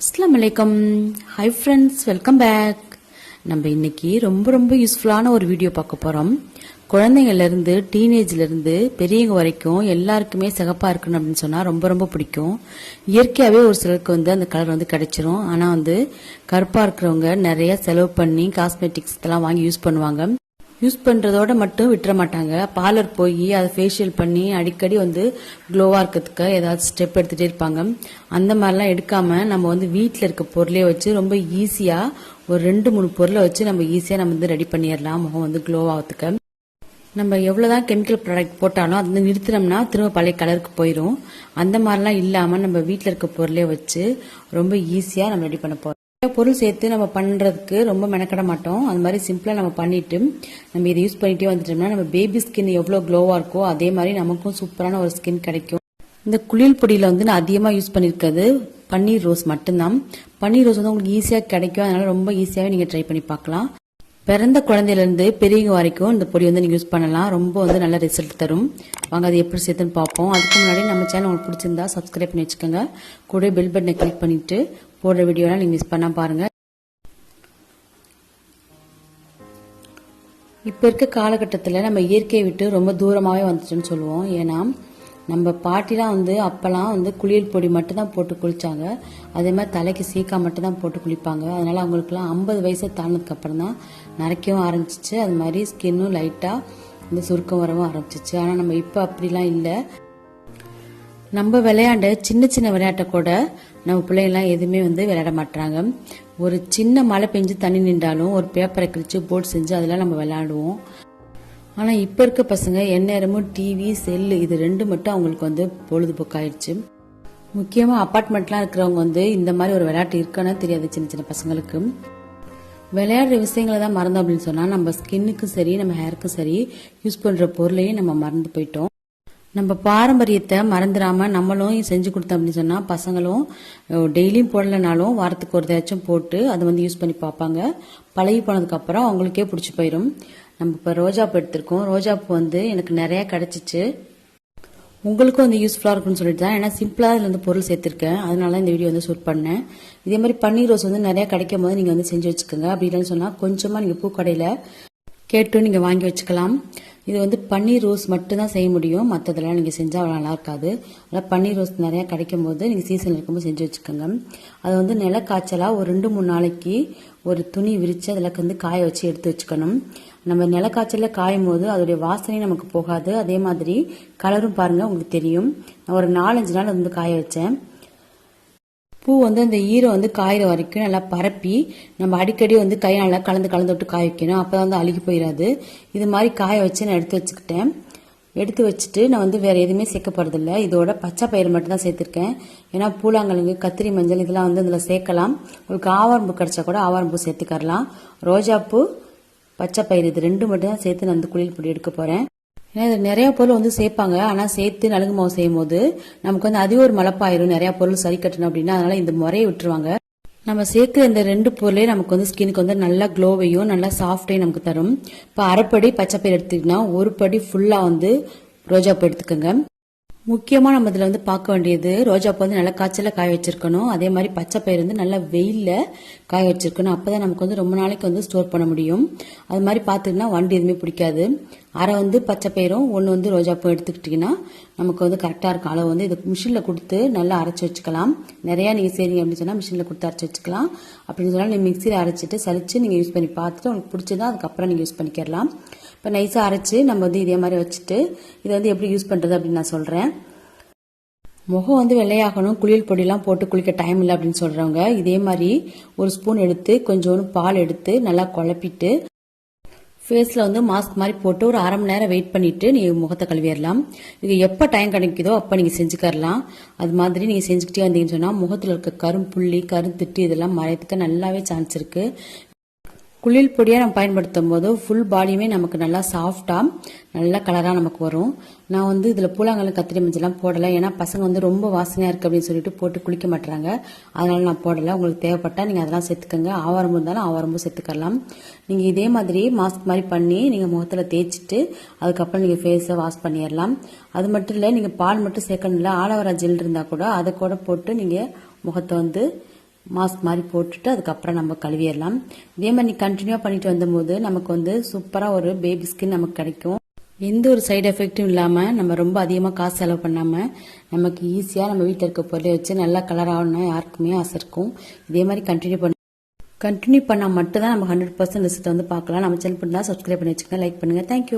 அஸ்லாம் வலைக்கம் hi friends welcome back நம்ம இன்னைக்கு ரொம்ப ரொம்ப யூஸ்ஃபுல்லான ஒரு வீடியோ பார்க்க போகிறோம் குழந்தைங்கள்லேருந்து டீனேஜ்லேருந்து பெரியவங்க வரைக்கும் எல்லாருக்குமே சிகப்பாக இருக்கணும் அப்படின்னு சொன்னால் ரொம்ப ரொம்ப பிடிக்கும். இயற்கையாகவே ஒரு சிலருக்கு வந்து அந்த கலர் வந்து கிடைச்சிரும். ஆனால் வந்து கருப்பாக இருக்கிறவங்க நிறைய செலவு பண்ணி காஸ்மெட்டிக்ஸ் இதெல்லாம் வாங்கி யூஸ் பண்ணுவாங்க. யூஸ் பண்ணுறதோட மட்டும் விட்டுற மாட்டாங்க. பார்லர் போய் அதை ஃபேஷியல் பண்ணி அடிக்கடி வந்து க்ளோவாக இருக்கிறதுக்கு ஏதாவது ஸ்டெப் எடுத்துகிட்டே இருப்பாங்க. அந்த மாதிரிலாம் எடுக்காம நம்ம வந்து வீட்டில் இருக்க பொருளே வச்சு ரொம்ப ஈஸியாக ஒரு ரெண்டு மூணு பொருளை வச்சு நம்ம ஈஸியாக நம்ம வந்து ரெடி பண்ணிடலாம். முகம் வந்து க்ளோ ஆகிறதுக்கு. நம்ம எவ்வளோதான் கெமிக்கல் ப்ராடக்ட் போட்டாலும் அது வந்து நிறுத்தினோம்னா திரும்ப பழைய கலருக்கு போயிடும் அந்த மாதிரிலாம் இல்லாமல் நம்ம வீட்டில் இருக்க பொருளே வச்சு ரொம்ப ஈஸியாக நம்ம ரெடி பண்ண போகிறோம் பொருள் சேர்த்து நம்ம பண்ணுறதுக்கு ரொம்ப மெனக்கட மாட்டோம். அது மாதிரி சிம்பிளாக நம்ம பண்ணிட்டு நம்ம இதை யூஸ் பண்ணிகிட்டே வந்துட்டோம்னா நம்ம பேபி ஸ்கின் எவ்வளோ க்ளோவாக இருக்கோ அதே மாதிரி நமக்கும் சூப்பரான ஒரு ஸ்கின் கிடைக்கும். இந்த குளியல் பொடியில் வந்து நான் அதிகமாக யூஸ் பண்ணியிருக்கிறது பன்னீர் ரோஸ் மட்டும்தான். பன்னீர் ரோஸ் வந்து உங்களுக்கு ஈஸியாக கிடைக்கும். அதனால ரொம்ப ஈஸியாகவே நீங்கள் ட்ரை பண்ணி பார்க்கலாம். பிறந்த குழந்தையிலேருந்து பெரியவங்க வரைக்கும் இந்த பொடி வந்து நீங்கள் யூஸ் பண்ணலாம். ரொம்ப வந்து நல்ல ரிசல்ட் தரும். வாங்க அது எப்படி சேர்த்துன்னு பார்ப்போம். அதுக்கு முன்னாடி நம்ம சேனல் உங்களுக்கு பிடிச்சிருந்தா சப்ஸ்கிரைப் பண்ணி வச்சுக்கோங்க. கூட பெல் பட்டனை கிளிக் பண்ணிவிட்டு போடுற வீடியோலாம் நீங்கள் மிஸ் பண்ணால் பாருங்கள் இப்போ இருக்க காலகட்டத்தில் நம்ம இயற்கையை விட்டு ரொம்ப தூரமாகவே வந்துட்டோன்னு சொல்லுவோம். ஏன்னா நம்ம பாட்டிலாம் வந்து அப்போல்லாம் வந்து குளியல் பொடி மட்டும்தான் போட்டு குளிச்சாங்க. அதே மாதிரி தலைக்கு சீக்கா மட்டும் தான் போட்டு குளிப்பாங்க. அதனால் அவங்களுக்குலாம் ஐம்பது வயசை தாண்டினதுக்கு தான் நரைக்கவும் ஆரம்பிச்சிச்சு. அது மாதிரி ஸ்கின்னும் லைட்டாக இந்த சுருக்கம் வரவும் ஆரம்பிச்சிச்சு. ஆனால் நம்ம இப்போ அப்படிலாம் இல்லை. நம்ம விளையாண்ட சின்ன சின்ன விளையாட்டை கூட நம்ம பிள்ளைங்களாம் எதுவுமே வந்து விளையாட மாட்டாங்க ஒரு சின்ன மழை பெஞ்சு தண்ணி நின்றாலும் ஒரு பேப்பரை கிழிச்சு போர்டு செஞ்சு அதெல்லாம் நம்ம விளையாடுவோம். ஆனால் இப்போ இருக்க பசங்க எந்நேரமும் டிவி செல்லு இது ரெண்டு மட்டும் அவங்களுக்கு வந்து பொழுதுபோக்காயிடுச்சு. முக்கியமாக அப்பார்ட்மெண்ட்லாம் இருக்கிறவங்க வந்து இந்த மாதிரி ஒரு விளையாட்டு இருக்கானே தெரியாது சின்ன சின்ன பசங்களுக்கு. விளையாடுற விஷயங்களை தான் மறந்தோம் அப்படின்னு சொன்னால் நம்ம ஸ்கின்னுக்கும் சரி நம்ம ஹேருக்கும் சரி யூஸ் பண்ணுற பொருளையும் நம்ம மறந்து போயிட்டோம். நம்ம பாரம்பரியத்தை மறந்துடாம நம்மளும் செஞ்சு கொடுத்தோம் அப்படின்னு சொன்னால் பசங்களும் டெய்லியும் போடலைனாலும் வாரத்துக்கு ஒரு தேச்சும் போட்டு அதை வந்து யூஸ் பண்ணி பார்ப்பாங்க. பழகி போனதுக்கப்புறம் அவங்களுக்கே பிடிச்சி போயிடும் நம்ம இப்போ ரோஜாப்பூ எடுத்திருக்கோம். ரோஜாப்பூ வந்து எனக்கு நிறையா கிடச்சிச்சு. உங்களுக்கும் வந்து யூஸ்ஃபுல்லாக இருக்கும்னு சொல்லிட்டு தான். ஏன்னா சிம்பிளாக இதில் வந்து பொருள் சேர்த்துருக்கேன். அதனால இந்த வீடியோ வந்து ஷூட் பண்ணேன். இதே மாதிரி பன்னீர் ரோஸ் வந்து நிறையா கிடைக்கும் போது நீங்கள் வந்து செஞ்சு வச்சுக்கோங்க. அப்படி இல்லைன்னு சொன்னால் கொஞ்சமாக நீங்கள் பூக்கடையில் கேட்டு நீங்கள் வாங்கி வச்சுக்கலாம். இது வந்து பன்னீர் ரோஸ் மட்டும்தான் செய்ய முடியும். மற்றதெல்லாம் நீங்கள் செஞ்சால் அவ்வளோ நல்லா இருக்காது. அதனால் பன்னீர் ரோஸ் நிறையா கிடைக்கும் போது நீங்கள் சீசன் இருக்கும்போது செஞ்சு வச்சுக்கோங்க. அதை வந்து நில காய்ச்சலாக ஒரு ரெண்டு மூணு நாளைக்கு ஒரு துணி விரித்து அதில் வந்து காய வச்சு எடுத்து வச்சுக்கணும். நம்ம நிலக்காய்ச்சலில் காயும் போது அதோடைய வாசனையும் நமக்கு போகாது. அதே மாதிரி கலரும் பாருங்கள் உங்களுக்கு தெரியும். நான் ஒரு நாலஞ்சு நாள் வந்து காய வச்சேன். பூ வந்து அந்த ஈரம் வந்து காயிற வரைக்கும் நல்லா பரப்பி நம்ம அடிக்கடி வந்து கை நல்லா கலந்து கலந்து விட்டு காய வைக்கணும். அப்போ வந்து அழுகி போயிடாது இது மாதிரி காய வச்சு நான் எடுத்து வச்சுக்கிட்டேன். எடுத்து வச்சுட்டு நான் வந்து வேறு எதுவுமே சேர்க்க போகிறதில்ல இதோட பச்சை பயிர் மட்டும் தான் சேர்த்துருக்கேன். ஏன்னா பூலாங்கழுங்கு கத்திரி மஞ்சள் இதெல்லாம் வந்து இதில் சேர்க்கலாம். உங்களுக்கு ஆவாரம்பூ கிடச்சா கூட ஆவாரம்பூ சேர்த்துக்கரலாம். ரோஜாப்பூ பச்சை பயிர் இது ரெண்டு மட்டும் தான் சேர்த்து நான் வந்து குளியல் பொடி எடுக்க போகிறேன் ஏன்னா இது நிறைய பொருள் வந்து சேர்ப்பாங்க. ஆனால் சேர்த்து நலுங்கு மாவு செய்யும் போது நமக்கு வந்து அதிக ஒரு மலப்பாயிரும். நிறைய பொருள் சரி கட்டணும் அப்படின்னா அதனால இந்த முறையை விட்டுருவாங்க. நம்ம சேர்க்குற இந்த ரெண்டு பொருளே நமக்கு வந்து ஸ்கினுக்கு வந்து நல்லா க்ளோவையும் நல்லா சாஃப்டையும் நமக்கு தரும். இப்போ அரைப்படி பச்சை பயிர் எடுத்துக்கிட்டோம்னா ஒரு படி ஃபுல்லாக வந்து ரோஜாப்பூ எடுத்துக்கோங்க. முக்கியமாக நம்ம இதில் வந்து பார்க்க வேண்டியது ரோஜாப்பூ வந்து நல்லா காய்ச்சலில் காய வச்சிருக்கணும். அதே மாதிரி பச்சை பயிர் வந்து நல்லா வெயிலில் காய வச்சிருக்கணும். அப்போ தான் நமக்கு வந்து ரொம்ப நாளைக்கு வந்து ஸ்டோர் பண்ண முடியும். அது மாதிரி பார்த்துக்கிட்டா வண்டி எதுவுமே பிடிக்காது. அரை வந்து பச்சை பயிரும் ஒன்று வந்து ரோஜாப்பூ எடுத்துக்கிட்டிங்கன்னா நமக்கு வந்து கரெக்டாக இருக்கும். அளவு வந்து இது மிஷினில் கொடுத்து நல்லா அரைச்சி வச்சுக்கலாம். நிறையா நீங்கள் செய்றீங்க அப்படின்னு சொன்னால் மிஷினில் கொடுத்து அரைச்சி வச்சுக்கலாம். அப்படின்னு சொன்னால் நீங்கள் மிக்சியில் அரைச்சிட்டு சலிச்சு நீங்கள் யூஸ் பண்ணி பார்த்துட்டு உங்களுக்கு பிடிச்சதா அதுக்கப்புறம் நீங்கள் யூஸ் பண்ணிக்கிடலாம். இப்போ நைஸாக அரைச்சி நம்ம வந்து இதே மாதிரி வச்சுட்டு இதை வந்து எப்படி யூஸ் பண்ணுறது அப்படின்னு நான் சொல்கிறேன் முகம் வந்து வெள்ளையாகணும் குளியல் பொடியெலாம் போட்டு குளிக்க டைம் இல்லை அப்படின்னு சொல்கிறவங்க இதே மாதிரி ஒரு ஸ்பூன் எடுத்து கொஞ்சோண்டு பால் எடுத்து நல்லா குழப்பிட்டு ஃபேஸில் வந்து மாஸ்க் மாதிரி போட்டு ஒரு அரை மணி நேரம் வெயிட் பண்ணிட்டு நீங்கள் முகத்தை கழுவிடலாம். இது எப்போ டைம் கிடைக்குதோ அப்போ நீங்கள் செஞ்சுக்கரலாம் அது மாதிரி நீங்கள் செஞ்சுக்கிட்டே வந்தீங்கன்னு சொன்னால் முகத்தில் இருக்க கரும்புள்ளி கருந்திட்டு இதெல்லாம் மறையத்துக்கு நல்லாவே சான்ஸ் இருக்குது குளிர் பொடியாக நம்ம பயன்படுத்தும் போது ஃபுல் பாடியுமே நமக்கு நல்லா சாஃப்டாக நல்ல கலராக நமக்கு வரும். நான் வந்து இதில் பூலாங்கல்ல கத்திரி மஞ்சள்லாம் போடலை. ஏன்னா பசங்க வந்து ரொம்ப வாசனையாக இருக்குது அப்படின்னு சொல்லிட்டு போட்டு குளிக்க மாட்டுறாங்க அதனால் நான் போடலை. உங்களுக்கு தேவைப்பட்டால் நீங்கள் அதெல்லாம் சேர்த்துக்கோங்க. ஆவாரம்பு இருந்தாலும் ஆவாரம்பு சேர்த்துக்கலாம் நீங்கள் இதே மாதிரி மாஸ்க் மாதிரி பண்ணி நீங்கள் முகத்தில் தேய்ச்சிட்டு அதுக்கப்புறம் நீங்கள் ஃபேஸை வாஷ் பண்ணிடலாம் அது மட்டும் இல்லை நீங்கள் பால் மட்டும் சேர்க்கணும் இல்லை ஆலோவேரா ஜெல் இருந்தால் கூட அதை கூட போட்டு நீங்கள் முகத்தை வந்து மாஸ்க் மாதிரி போட்டுட்டு அதுக்கப்புறம் நம்ம கழுவிடலாம். இதே மாதிரி நீ கண்டினியூ பண்ணிட்டு வந்தபோது நமக்கு வந்து சூப்பராக ஒரு பேபி ஸ்கின் நமக்கு கிடைக்கும். எந்த ஒரு சைடு எஃபெக்ட்டும் இல்லாமல் நம்ம ரொம்ப அதிகமாக காசு செலவு பண்ணாமல் நமக்கு ஈஸியாக நம்ம வீட்டில் இருக்க பொருளை வச்சு நல்லா கலர் ஆகணும்னா யாருக்குமே ஆசை இருக்கும். இதே மாதிரி கண்டினியூ பண்ணி. கண்டினியூ பண்ணால் மட்டும்தான் நம்ம ஹண்ட்ரட் பர்சன்ட் ரிசல்ட் வந்து பார்க்கலாம். நம்ம சேனல் பண்ணலாம் சப்ஸ்கிரைப் பண்ணி வச்சுக்கோங்க லைக் பண்ணுங்கள் தேங்க்யூ